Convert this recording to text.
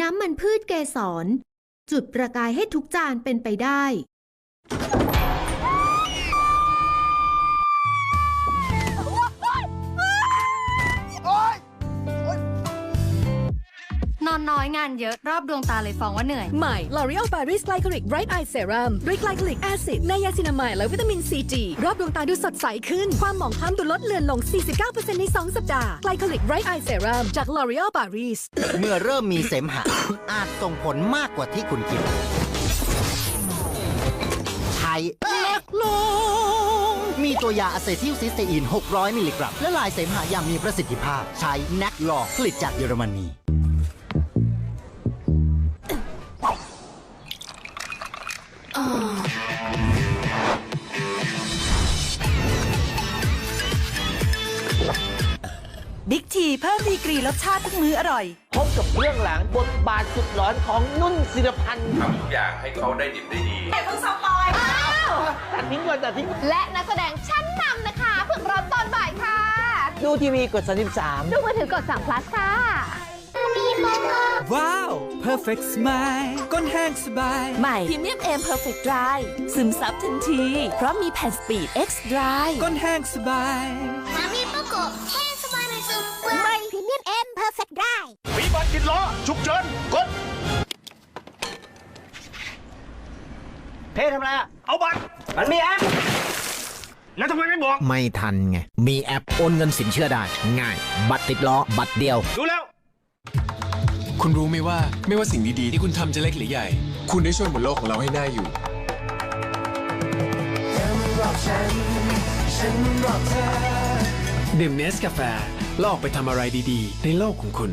น้ำมันพืชเกสร จุดประกายให้ทุกจานเป็นไปได้ อนน้อยงานเยอะรอบดวงตาเลยฟ้องว่าเหนื่อย ใหม่ L'Oreal Paris Glycolic Bright Eye Serum ด้วย Glycolic Acid ไนยาซินามายและวิตามินซีจีรอบดวงตาดูสดใสขึ้น ความหมองคล้ำดูลดเลือนลง 49%ใน 2 สัปดาห์ Glycolic Bright Eye Serum จาก L'Oreal Paris เมื่อเริ่มมีเสมหะ อาจส่งผลมากกว่าที่คุณคิดไทยเล็กลงมีตัวยาอะเซทิลซิสเตอีน 600 มิลลิกรัม และลายเสมหะอย่างมีประสิทธิภาพ ใช้แนกลอผลิตจากเยอรมนี บิ๊กทีเพิ่มดีกรีรสชาติทุกมื้ออร่อย พบกับเบื้องหลังบทบาทสุดหลอนของนุ่นศิรพันธ์ทำทุกอย่างให้เขาได้ดิบได้ดีตัดทิ้งก่อนตัดทิ้งและนักแสดงชั้นนำนะคะเพิ่งรับตอนบ่ายค่ะ ดูทีวีกด 33 ดูมือถือกด3 plus ค่ะว้าว perfect smile ก้นแห้งสบาย ใหม่พรีเมียมเอ็มเพอร์เฟกต์ดรายซึมซับทันที เพราะมีแผ่นสปีด X Dry ก้นแห้งสบายมามีปะกบแห้ง ฉุกเฉินกด เพทำอะไรอะ เอาบัตรมันมีแอป แล้วทำไมไม่บอก ไม่ทันไง มีแอปโอนเงินสินเชื่อได้ ง่าย บัตรติดล้อ บัตรเดียว ดูแล้ว คุณรู้ไหมว่าไม่ว่าสิ่งดีๆ ที่คุณทำจะเล็กหรือใหญ่ คุณได้ช่วยบนโลกของเราให้น่าอยู่ ดื่มเนสกาแฟแล้วออกไปทำอะไรดีๆ ในโลกของคุณ